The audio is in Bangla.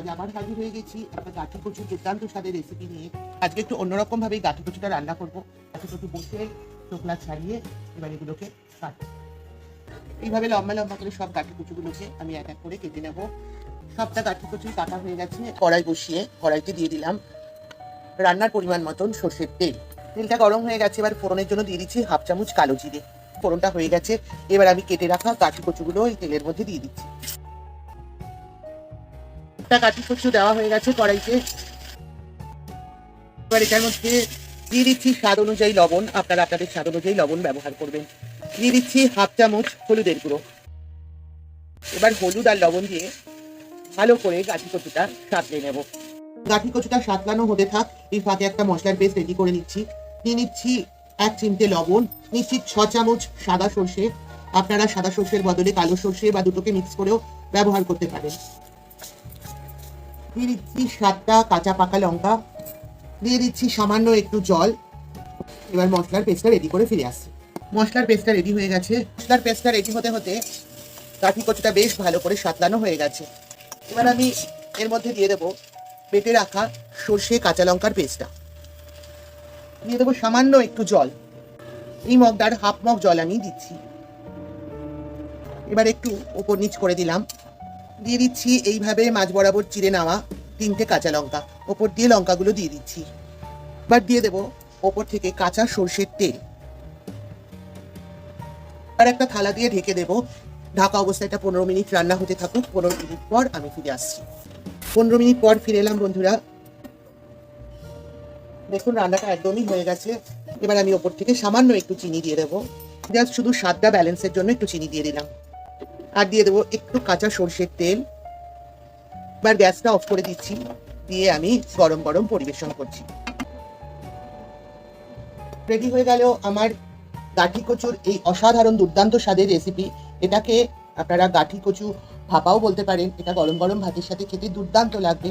আজ আবার হাজির হয়ে গেছি। একটা গাঠি কচুর দুর্দান্ত স্বাদের রেসিপি নিয়ে। আজকে একটু অন্যরকম ভাবে গাঠি কচুটা রান্না করব। গাঠি কচু বসে চোখলা ছাড়িয়ে এবার এগুলোকে কাট এইভাবে লম্বা লম্বা করে সব গাঠি কচুগুলোকে আমি এক এক করে কেটে নেব। সবটা গাঠি কচু কাটা হয়ে গেছে। কড়াই বসিয়ে কড়াইতে দিয়ে দিলাম রান্নার পরিমাণ মতন সর্ষের তেল। তেলটা গরম হয়ে গেছে, এবার ফোড়নের জন্য দিয়ে দিচ্ছি হাফ চামচ কালো জিরে। ফোড়নটা হয়ে গেছে। এবার আমি কেটে রাখা গাঠি কচুগুলো এই তেলের মধ্যে দিয়ে দিচ্ছি। একটা কাঠি কচু দেওয়া হয়ে গেছে কড়াইতে। এবার এটার মধ্যে দিয়ে দিচ্ছি স্বাদ অনুযায়ী লবণ। আপনারা আপনাদের স্বাদ অনুযায়ী লবণ ব্যবহার করবেন। দিয়ে দিচ্ছি হাফ চামচ হলুদের গুঁড়ো। এবার হলুদ আর লবণ দিয়ে ভালো করে গাঠি কচুটা সাঁতলে নেব। গাঠি কচুটা সাঁতলানো হতে থাক। এই ফাঁকে একটা মশলার পেস্ট রেডি করে নিচ্ছি। নিয়ে নিচ্ছি এক চিমটে লবণ। নিচ্ছি ছ চামচ সাদা সর্ষে। আপনারা সাদা সর্ষের বদলে কালো সর্ষে বা দুটোকে মিক্স করেও ব্যবহার করতে পারেন। দিয়ে দিচ্ছি সাতটা কাঁচা পাকা লঙ্কা, দিয়ে দিচ্ছি সামান্য একটু জল। এবার মশলার পেস্টটা রেডি করে ফিরে আসছি। মশলার পেস্টটা রেডি হয়ে গেছে। মশলার পেস্টটা রেডি হতে হতে কাঠি কচুটা বেশ ভালো করে সাতলানো হয়ে গেছে। এবার আমি এর মধ্যে দিয়ে দেবো বেটে রাখা সর্ষে কাঁচা লঙ্কার পেস্টটা। দিয়ে দেবো সামান্য একটু জল। এই মগটার হাফ মগ জল আমি দিচ্ছি। এবার একটু ওপর নিচ করে দিলাম। দিয়ে দিচ্ছি, এইভাবে মাছ বরাবর চিড়ে নেওয়া তিনটে কাঁচা লঙ্কা। ওপর দিয়ে লঙ্কাগুলো দিয়ে দিচ্ছি। এবার দিয়ে দেবো ওপর থেকে কাঁচা সর্ষের তেল। আর একটা থালা দিয়ে ঢেকে দেবো। ঢাকা অবস্থায় এটা পনেরো মিনিট রান্না হতে থাকুক। পনেরো মিনিট পর আমি ফিরে আসছি। পনেরো মিনিট পর ফিরে এলাম, বন্ধুরা। দেখুন, রান্নাটা একদমই হয়ে গেছে। এবার আমি ওপর থেকে সামান্য একটু চিনি দিয়ে দেবো। জাস্ট শুধু স্বাদটা ব্যালেন্সের জন্য একটু চিনি দিয়ে দিলাম। আর দিয়ে দেবো একটু কাঁচা সর্ষের তেল। এবার গ্যাসটা অফ করে দিচ্ছি, দিয়ে আমি গরম গরম পরিবেশন করছি। রেডি হয়ে গেল আমার গাঠি কচুর এই অসাধারণ দুর্দান্ত স্বাদের রেসিপি এটাকে আপনারা গাঠি কচু ভাপাও বলতে পারেন, এটা গরম গরম ভাতের সাথে খেতে দুর্দান্ত লাগবে।